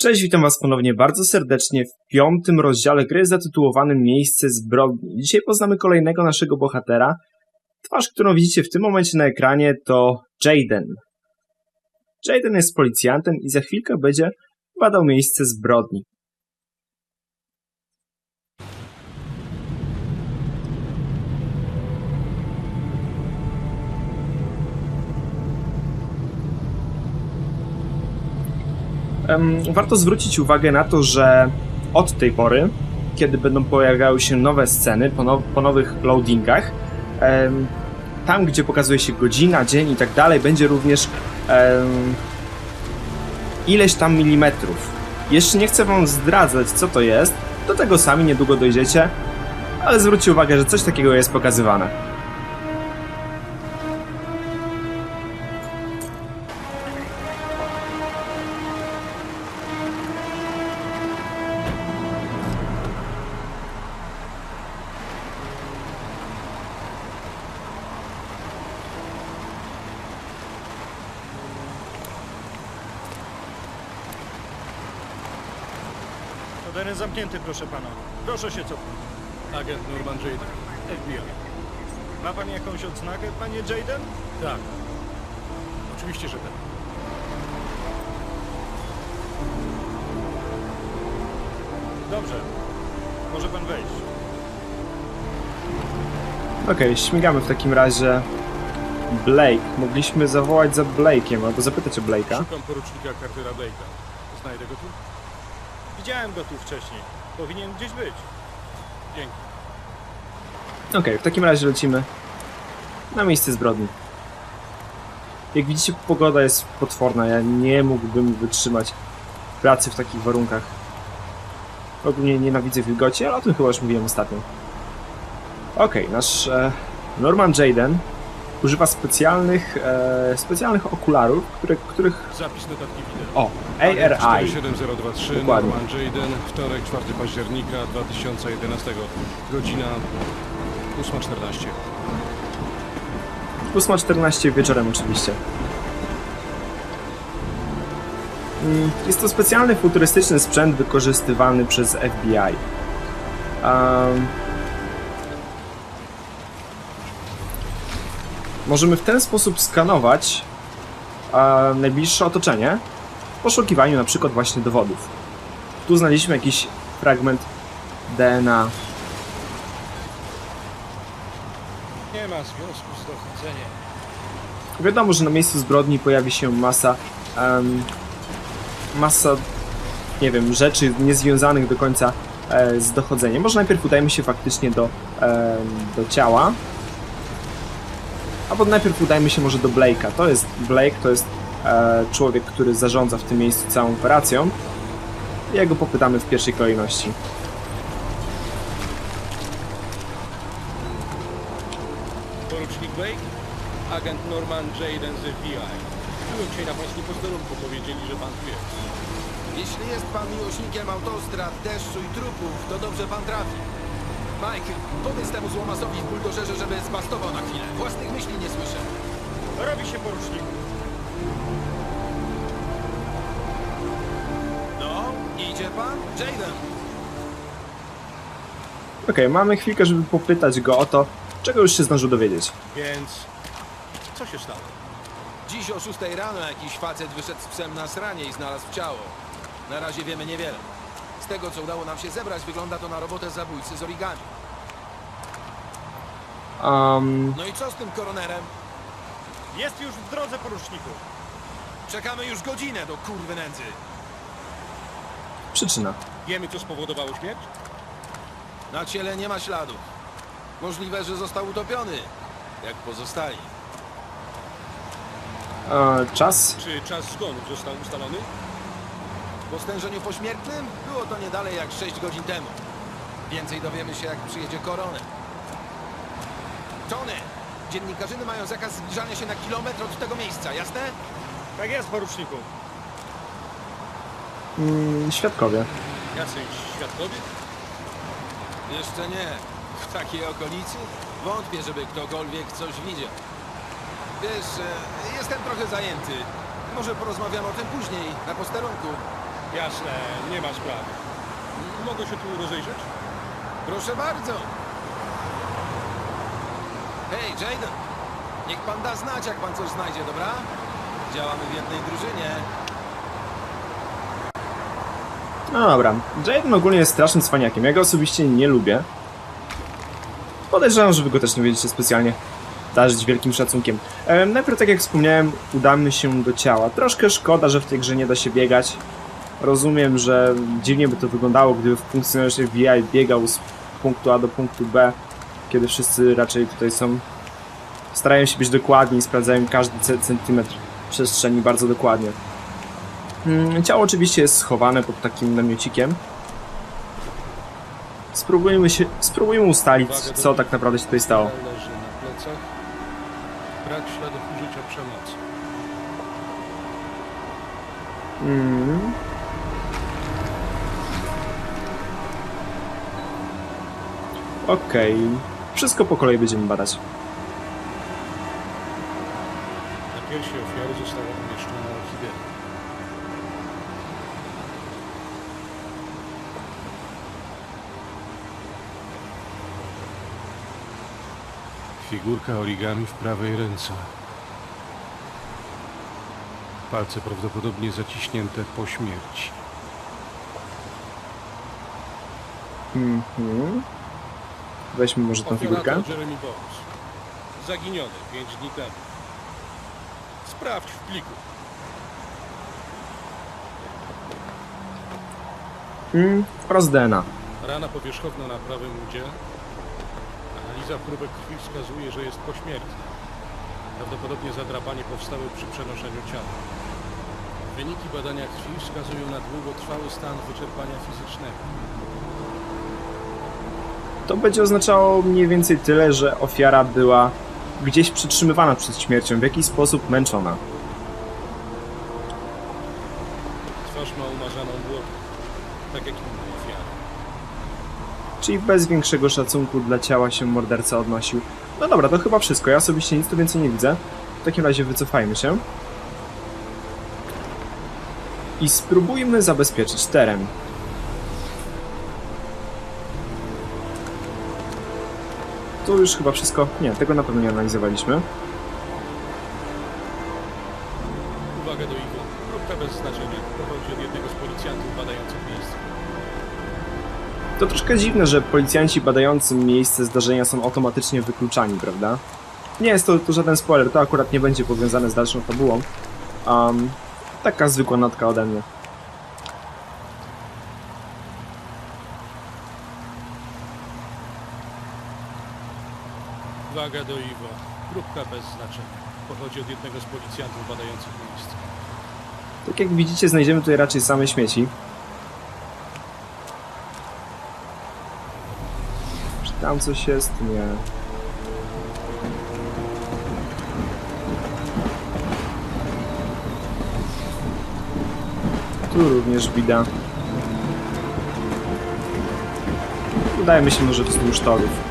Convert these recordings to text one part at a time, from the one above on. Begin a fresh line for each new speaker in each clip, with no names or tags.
Cześć, witam Was ponownie bardzo serdecznie w piątym rozdziale gry zatytułowanym Miejsce zbrodni. Dzisiaj poznamy kolejnego naszego bohatera. Twarz, którą widzicie w tym momencie na ekranie to Jaden. Jaden jest policjantem i za chwilkę będzie badał miejsce zbrodni. Warto zwrócić uwagę na to, że od tej pory, kiedy będą pojawiały się nowe sceny po, now, po nowych loadingach, tam gdzie pokazuje się godzina, dzień i tak dalej, będzie również ileś tam milimetrów. Jeszcze nie chcę wam zdradzać, co to jest, do tego sami niedługo dojdziecie, ale zwróćcie uwagę, że coś takiego jest pokazywane.
Teren zamknięty, proszę pana. Proszę się cofnąć.
Agent Norman Jaden, FBI.
Ma pan jakąś odznakę, panie Jaden?
Tak. Oczywiście, że tak.
Dobrze. Może pan wejść.
Okej, śmigamy w takim razie. Blake. Mogliśmy zawołać za Blake'iem, albo zapytać o Blake'a.
Szukam porucznika Cartera Blake'a. Znajdę go tu?
Widziałem go tu wcześniej. Powinien gdzieś być.
Dzięki.
Okej, w takim razie lecimy na miejsce zbrodni. Jak widzicie, pogoda jest potworna. Ja nie mógłbym wytrzymać pracy w takich warunkach. Ogólnie nienawidzę wilgoci, ale o tym chyba już mówiłem ostatnio. Okej, nasz e, Norman Jaden używa specjalnych, e, specjalnych okularów, które, których...
Zapis notatki wideo.
O, ARI.
47023
Dokładnie.
Norman Jaden, wtorek, 4 października 2011. Godzina 8.14.
8.14 wieczorem oczywiście. Mm, Jest to specjalny futurystyczny sprzęt wykorzystywany przez FBI. Um, możemy w ten sposób skanować e, najbliższe otoczenie w poszukiwaniu na przykład właśnie dowodów. Tu znaleźliśmy jakiś fragment DNA.
Nie ma związku z dochodzeniem.
Wiadomo, że na miejscu zbrodni pojawi się masa, em, masa, nie wiem, rzeczy niezwiązanych do końca e, z dochodzeniem. Może najpierw udajmy się faktycznie do, em, do ciała, albo najpierw udajmy się może do Blake'a. To jest Blake, to jest e, człowiek, który zarządza w tym miejscu całą operacją. Jego popytamy w pierwszej kolejności.
Porucznik Blake? Agent Norman Jaden z FBI. Byłem dzisiaj na pańskim posterunku. Powiedzieli, że pan tu jest.
Jeśli jest pan miłośnikiem autostrad, deszczu i trupów, to dobrze pan trafi. Mike, powiedz temu złomasowi w buldożerze, żeby zbastował na chwilę. Własnych myśli nie słyszę.
Robi się poruczniku.
No, idzie pan? Jaden,
Okej, mamy chwilkę, żeby popytać go o to, czego już się zdążył dowiedzieć.
Więc... Co się stało?
dziś o 6 rano jakiś facet wyszedł z psem na sranie i znalazł ciało. Na razie wiemy niewiele. Tego, co udało nam się zebrać, wygląda to na robotę zabójcy z origami.
Um,
No i co z tym koronerem?
Jest już w drodze, poruczniku.
Czekamy już godzinę do kurwy nędzy.
przyczyna.
Wiemy, co spowodowało śmierć?
Na ciele nie ma śladów. Możliwe, że został utopiony, jak pozostali.
E, czas?
Czy czas zgonu został ustalony?
Po stężeniu pośmiertnym było to nie dalej jak 6 godzin temu. Więcej dowiemy się, jak przyjedzie koroner. Tony! Dziennikarzyny mają zakaz zbliżania się na kilometr od tego miejsca, jasne?
Tak jest, poruczniku.
Mm, świadkowie.
Jacyś świadkowie?
Jeszcze nie. W takiej okolicy? Wątpię, żeby ktokolwiek coś widział. Wiesz, e, jestem trochę zajęty. Może porozmawiamy o tym później, na posterunku.
Jasne, nie ma sprawy. Mogę się tu rozejrzeć?
Proszę bardzo. Hej, Jaden. Niech pan da znać, jak pan coś znajdzie, dobra? Działamy w jednej drużynie.
No dobra, Jaden ogólnie jest strasznym cwaniakiem. Ja go osobiście nie lubię. Podejrzewam, że wy go też nie będziecie specjalnie darzyć wielkim szacunkiem. E, najpierw, tak jak wspomniałem, udamy się do ciała. Troszkę szkoda, że w tej grze nie da się biegać. Rozumiem, że dziwnie by to wyglądało, gdyby funkcjonariusz FBI biegał z punktu A do punktu B, kiedy wszyscy raczej tutaj są... Starają się być dokładni i sprawdzają każdy ce- centymetr przestrzeni bardzo dokładnie. Mm, Ciało oczywiście jest schowane pod takim namiocikiem. Spróbujmy się, spróbujmy ustalić, co tak naprawdę się tutaj stało.
Brak śladów użycia przemocy.
Mm. Okej. Wszystko po kolei będziemy badać.
Na piersi ofiary została umieszczona orchidea. Figurka origami w prawej ręce. Palce prawdopodobnie zaciśnięte po śmierci.
Mhm. Weźmy może tą figurkę.
Zaginiony 5 dni temu. Sprawdź w pliku.
Mm, wprost DNA.
Rana powierzchowna na prawym udzie. Analiza próbek krwi wskazuje, że jest pośmiertna. Prawdopodobnie zadrapanie powstało przy przenoszeniu ciała. Wyniki badania krwi wskazują na długotrwały stan wyczerpania fizycznego.
To będzie oznaczało mniej więcej tyle, że ofiara była gdzieś przytrzymywana przed śmiercią, w jakiś sposób męczona.
Twarz ma umarzaną głowę, tak jak inne ofiary.
Czyli bez większego szacunku dla ciała się morderca odnosił. No dobra, to chyba wszystko. Ja osobiście nic tu więcej nie widzę. W takim razie wycofajmy się. I spróbujmy zabezpieczyć teren. Tu już chyba wszystko... Nie, tego na pewno nie analizowaliśmy.
Uwaga do Iwo. Próbka bez znaczenia. Pochodzi od jednego z policjantów badających miejsce.
To troszkę dziwne, że policjanci badający miejsce zdarzenia są automatycznie wykluczani, prawda? Nie jest to, to żaden spoiler, to akurat nie będzie powiązane z dalszą fabułą. Um, taka zwykła natka ode mnie.
Uwaga do Iwo. Próbka bez znaczenia. Pochodzi od jednego z policjantów badających miejsce.
Tak jak widzicie, znajdziemy tutaj raczej same śmieci. Czy tam coś jest? Nie. Tu również bida. Udajmy się może wzdłuż torów.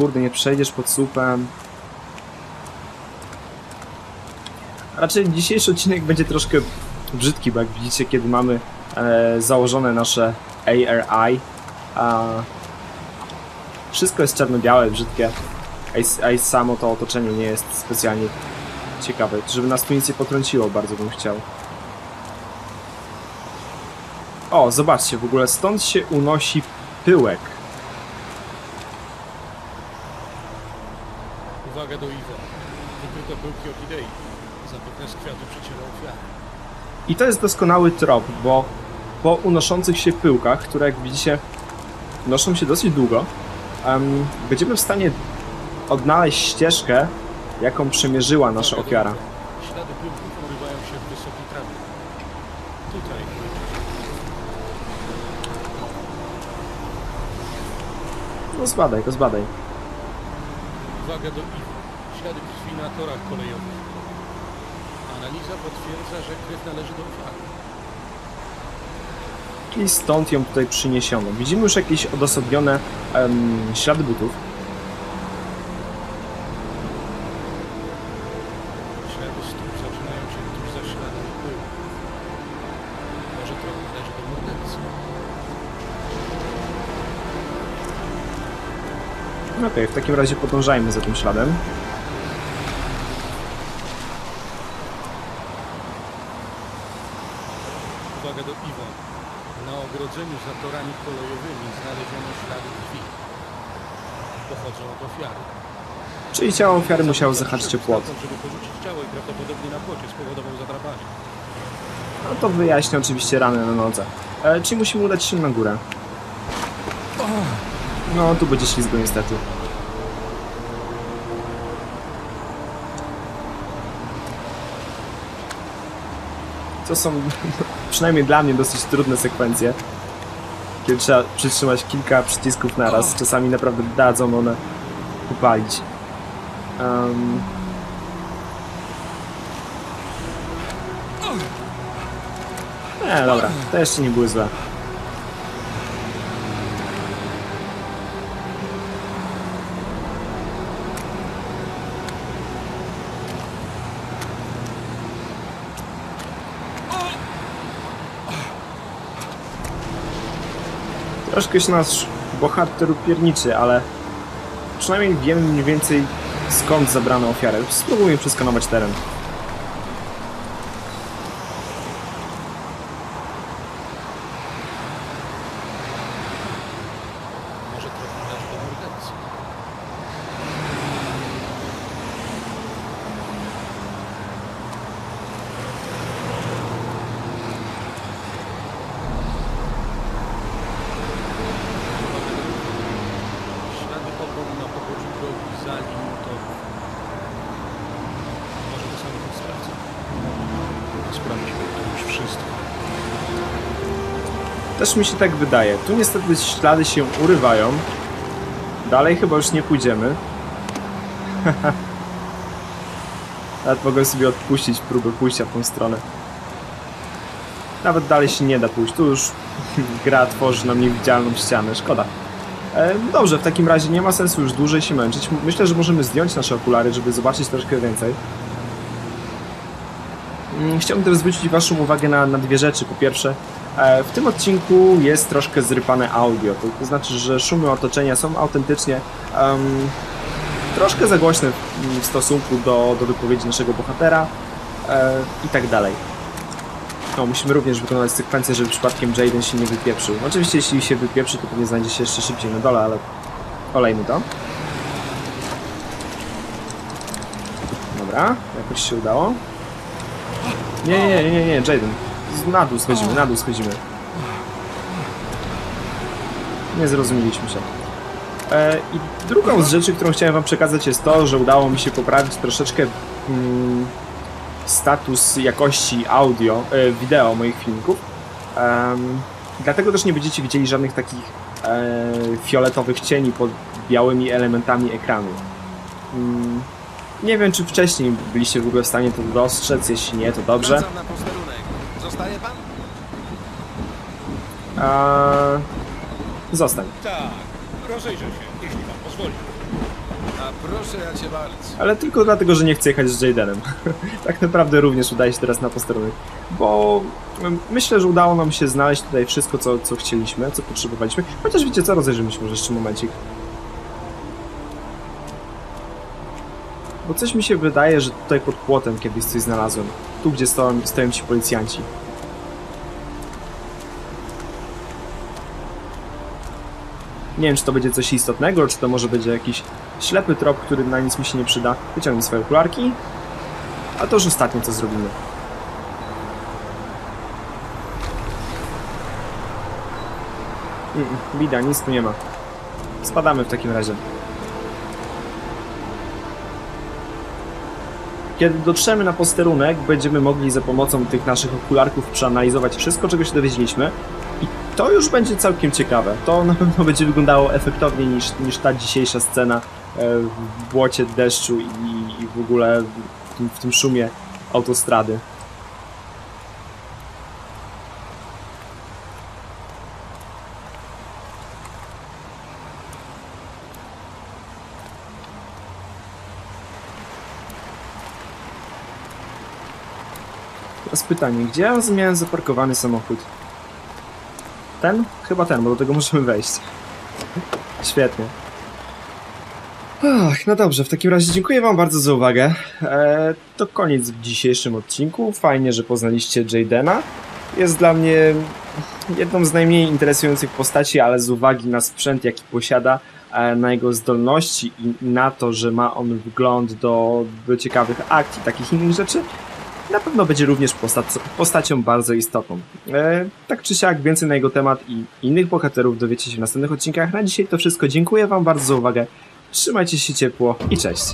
Kurde, nie przejdziesz pod słupem. Raczej dzisiejszy odcinek będzie troszkę brzydki, bo jak widzicie, kiedy mamy e, założone nasze ARI, a wszystko jest czarno-białe, brzydkie, a a samo to otoczenie nie jest specjalnie ciekawe. Żeby nas tu nic nie potrąciło, bardzo bym chciał. O, zobaczcie, w ogóle stąd się unosi pyłek.
Uwaga do Iwo. Wykryto pyłki orchidei. Zapewne z kwiatu przy ciele ofiary.
I to jest doskonały trop, bo po unoszących się pyłkach, które jak widzicie noszą się dosyć długo, em, będziemy w stanie odnaleźć ścieżkę, jaką przemierzyła nasza ofiara.
Ślady pyłków urywają się w wysokiej trawie. Tutaj.
No zbadaj, to zbadaj.
Uwaga do Iwo ślady krwi na torach kolejowych. Analiza potwierdza, że krew należy do ofiary.
I stąd ją tutaj przyniesiono. Widzimy już jakieś odosobnione em, ślady butów.
Ślady stóp zaczynają się tuż za śladami. Może trochę należy do mordercy.
Okej, w takim razie podążajmy za tym śladem.
Na ogrodzeniu za torami kolejowymi znaleziono ślady krwi. Pochodzą od ofiary.
Czyli ciało ofiary musiało zahaczyć o płot.
Żeby porzucić ciało i prawdopodobnie na płocie spowodował zadrapanie.
No to wyjaśnia oczywiście ranę na nodze. E, czyli musimy udać się na górę. No, tu będzie ślizgo niestety. To są, przynajmniej dla mnie, dosyć trudne sekwencje. Trzeba przytrzymać kilka przycisków naraz. Czasami naprawdę dadzą one upalić. Um, dobra, to jeszcze nie były złe. Troszkę się nasz bohater upierniczy, ale przynajmniej wiemy mniej więcej skąd zabrano ofiarę. Spróbujmy przeskanować teren.
Może trafił aż do mordercy. Ślady pogonu na poboczu drogi za linią toru. Może to samochód sprawca. Sprawdźmy to już wszystko.
Też mi się tak wydaje. Tu niestety ślady się urywają. Dalej chyba już nie pójdziemy. Nawet mogę sobie odpuścić próbę pójścia w tą stronę. Nawet dalej się nie da pójść. Tu już gra tworzy nam niewidzialną ścianę. Szkoda. E, dobrze, w takim razie nie ma sensu już dłużej się męczyć. Myślę, że możemy zdjąć nasze okulary, żeby zobaczyć troszkę więcej. Mm, Chciałbym też zwrócić Waszą uwagę na, na dwie rzeczy. Po pierwsze, w tym odcinku jest troszkę zrypane audio. To, znaczy, że szumy otoczenia są autentycznie em, troszkę za głośne w, stosunku do, do wypowiedzi naszego bohatera e, i tak dalej. No, musimy również wykonywać sekwencję, żeby przypadkiem Jaden się nie wypieprzył. Oczywiście, jeśli się wypieprzy, to pewnie znajdzie się jeszcze szybciej na dole, ale olejmy to. Dobra, jakoś się udało. Nie, nie, nie, nie, nie, Jaden. Na dół schodzimy, na dół schodzimy. Nie zrozumieliśmy się. E, I drugą z rzeczy, którą chciałem wam przekazać jest to, że udało mi się poprawić troszeczkę mm, status jakości audio, e, wideo moich filmików. Dlatego też nie będziecie widzieli żadnych takich e, fioletowych cieni pod białymi elementami ekranu. Mm, nie wiem, czy wcześniej byliście w ogóle w stanie to dostrzec, jeśli nie, to dobrze.
Zostaje pan?
A... Zostań.
Tak, rozejrzę się, jeśli pan pozwoli.
A proszę ja cię bardzo.
Ale tylko dlatego, że nie chcę jechać z Jadenem. tak naprawdę również udaje się teraz na posterunek. Bo mm, myślę, że udało nam się znaleźć tutaj wszystko, co, co chcieliśmy, co potrzebowaliśmy. Chociaż wiecie co, rozejrzymy się może jeszcze momencik. Bo coś mi się wydaje, że tutaj pod płotem kiedyś coś znalazłem. Tu, gdzie stoją, stoją ci policjanci. Nie wiem, czy to będzie coś istotnego, czy to może będzie jakiś ślepy trop, który na nic mi się nie przyda. Wyciągnij swoje okularki. A to już ostatnie, co zrobimy. Mm, mm, Bida, nic tu nie ma. Spadamy w takim razie. Kiedy dotrzemy na posterunek, będziemy mogli za pomocą tych naszych okularków przeanalizować wszystko, czego się dowiedzieliśmy. I to już będzie całkiem ciekawe. To na pewno będzie wyglądało efektowniej niż, niż ta dzisiejsza scena e, w błocie, deszczu i, i w ogóle w w tym szumie autostrady. Pytanie, gdzie ja miałem zaparkowany samochód? Ten? Chyba ten, bo do tego możemy wejść. Świetnie. Ach, no dobrze, w takim razie dziękuję Wam bardzo za uwagę. E, to koniec w dzisiejszym odcinku. Fajnie, że poznaliście Jadena. Jest dla mnie jedną z najmniej interesujących postaci, ale z uwagi na sprzęt, jaki posiada, e, na jego zdolności i na to, że ma on wgląd do, do ciekawych akcji, takich innych rzeczy, na pewno będzie również postac- postacią bardzo istotną. E, tak czy siak, więcej na jego temat i innych bohaterów dowiecie się w następnych odcinkach. Na dzisiaj to wszystko. Dziękuję Wam bardzo za uwagę. Trzymajcie się ciepło i cześć.